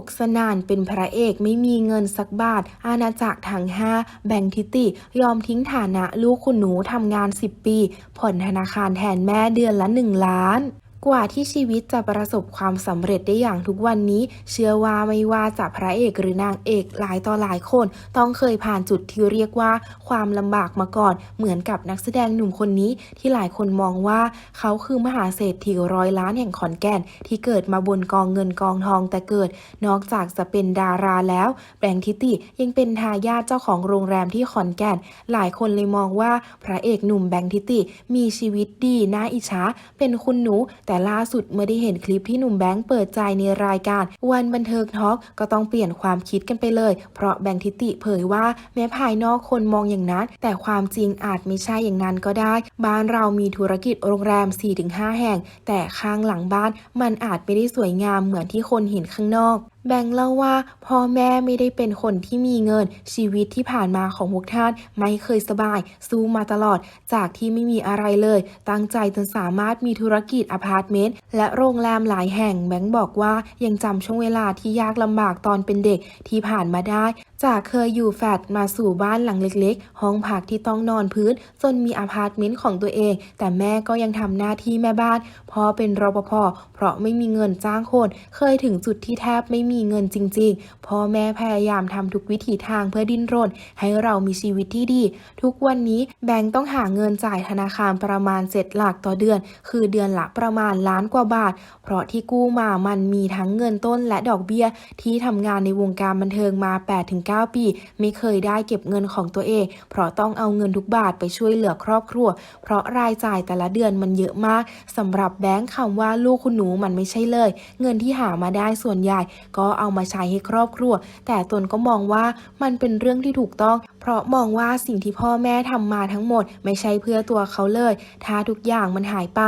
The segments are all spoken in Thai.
กสนานเป็นพระเอกไม่มีเงินสักบาท อาณาจักรทั้งห้าแบ่งทิติ ยอมทิ้งฐานะลูกคุณหนูทำงาน 10 ปี ผ่อนธนาคารแทนแม่เดือนละ 1 ล้าน กว่าที่ชีวิตจะประสบความสำเร็จได้อย่างทุกวันนี้ เชื่อว่าไม่ว่าจะพระเอกหรือนางเอกหลายต่อหลายคน ต้องเคยผ่านจุดที่เรียกว่าความลำบากมาก่อน เหมือนกับนักแสดงหนุ่มคนนี้ที่หลายคนมองว่า เขาคือมหาเศรษฐีร้อยล้านแห่งขอนแก่น ที่เกิดมาบนกองเงินกองทองแต่เกิด นอกจากจะเป็นดาราแล้วแบงค์ทิติยังเป็นทายาทเจ้าของโรงแรมที่ขอนแก่น หลายคนเลยมองว่าพระเอกหนุ่มแบงค์ทิติมีชีวิตดีน่าอิจฉาเป็นคุณหนูแต่แต่ล่าสุดเมื่อได้เห็นคลิปที่หนุ่มแบงค์เปิดใจในรายการ วันบันเทิงทอล์กก็ต้องเปลี่ยนความคิดกันไปเลย เพราะแบงค์ทิติเผยว่าแม้ภายนอกคนมองอย่างนั้น แต่ความจริงอาจไม่ใช่อย่างนั้นก็ได้ บ้านเรามีธุรกิจโรงแรม 4-5 แห่ง แต่ข้างหลังบ้านมันอาจไม่ได้สวยงามเหมือนที่คนเห็นข้างนอก แบงค์เล่าว่าพ่อแม่ไม่ได้เป็นคนที่มีเงิน ชีวิตที่ผ่านมาของพวกท่านไม่เคยสบาย สู้มาตลอด จากที่ไม่มีอะไรเลย ตั้งใจจนสามารถมีธุรกิจอพาร์ตเมนต์และโรงแรมหลายแห่งแบงค์บอกว่ายังจำช่วงเวลาที่ยากลำบากตอนเป็นเด็กที่ผ่านมาได้จากเคยอยู่แฟลตมาสู่บ้านหลังเล็กๆ ห้องพักที่ต้องนอนพื้น จนมีอพาร์ตเมนต์ของตัวเอง แต่แม่ก็ยังทำหน้าที่แม่บ้านพ่อเป็นรปภเพราะไม่มีเงินจ้างคน เคยถึงจุดที่แทบไม่มีมีเงินจริง ๆ พ่อแม่พยายามทำทุกวิถีทางเพื่อดิ้นรน ให้เรามีชีวิตที่ดี ทุกวันนี้แบงค์ต้องหาเงินจ่ายธนาคารประมาณเจ็ดหลักต่อเดือน คือเดือนละประมาณล้านกว่าบาท เพราะที่กู้มามันมีทั้งเงินต้นและดอกเบี้ย ที่ทำงานในวงการบันเทิงมา 8-9 ปี ไม่เคยได้เก็บเงินของตัวเอง เพราะต้องเอาเงินทุกบาทไปช่วยเหลือครอบครัว เพราะรายจ่ายแต่ละเดือนมันเยอะมากสำหรับแบงค์คำว่าลูกคุณหนูมันไม่ใช่เลย เงินที่หามาได้ส่วนใหญ่ก็เอามาใช้ให้ครอบครัว แต่ตนก็มองว่ามันเป็นเรื่องที่ถูกต้อง เพราะมองว่าสิ่งที่พ่อแม่ทำมาทั้งหมด ไม่ใช่เพื่อตัวเขาเลย ถ้าทุกอย่างมันหายไป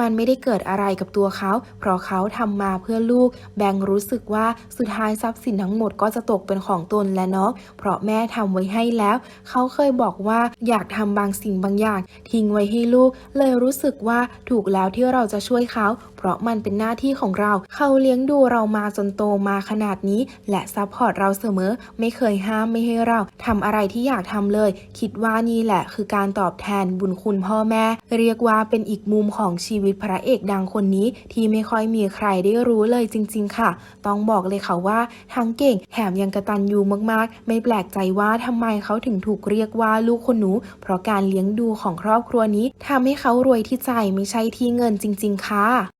มันไม่ได้เกิดอะไรกับตัวเขา เพราะเขาทำมาเพื่อลูก แบงรู้สึกว่าสุดท้ายทรัพย์สินทั้งหมดก็จะตกเป็นของตนและน้องเพราะแม่ทำไว้ให้แล้ว เขาเคยบอกว่าอยากทำบางสิ่งบางอย่าง ทิ้งไว้ให้ลูก เลยรู้สึกว่าถูกแล้วที่เราจะช่วยเขา เพราะมันเป็นหน้าที่ของเรา เขาเลี้ยงดูเรามาจนโตมาขนาดนี้ และซัพพอร์ตเราเสมอ ไม่เคยห้ามไม่ให้เราทำอะไรที่อยากทำเลย คิดว่านี่แหละคือการตอบแทนบุญคุณพ่อแม่ เรียกว่าเป็นอีกมุมของชีวิตพระเอกดังคนนี้ที่ไม่ค่อยมีใครได้รู้เลยจริง ๆ ค่ะ ต้องบอกเลยค่ะว่าทั้งเก่งแถมยังกระตันยูมากๆ ไม่แปลกใจว่าทำไมเขาถึงถูกเรียกว่าลูกคนหนู เพราะการเลี้ยงดูของครอบครัวนี้ทำให้เขารวยที่ใจไม่ใช่ที่เงินจริง ๆ ค่ะ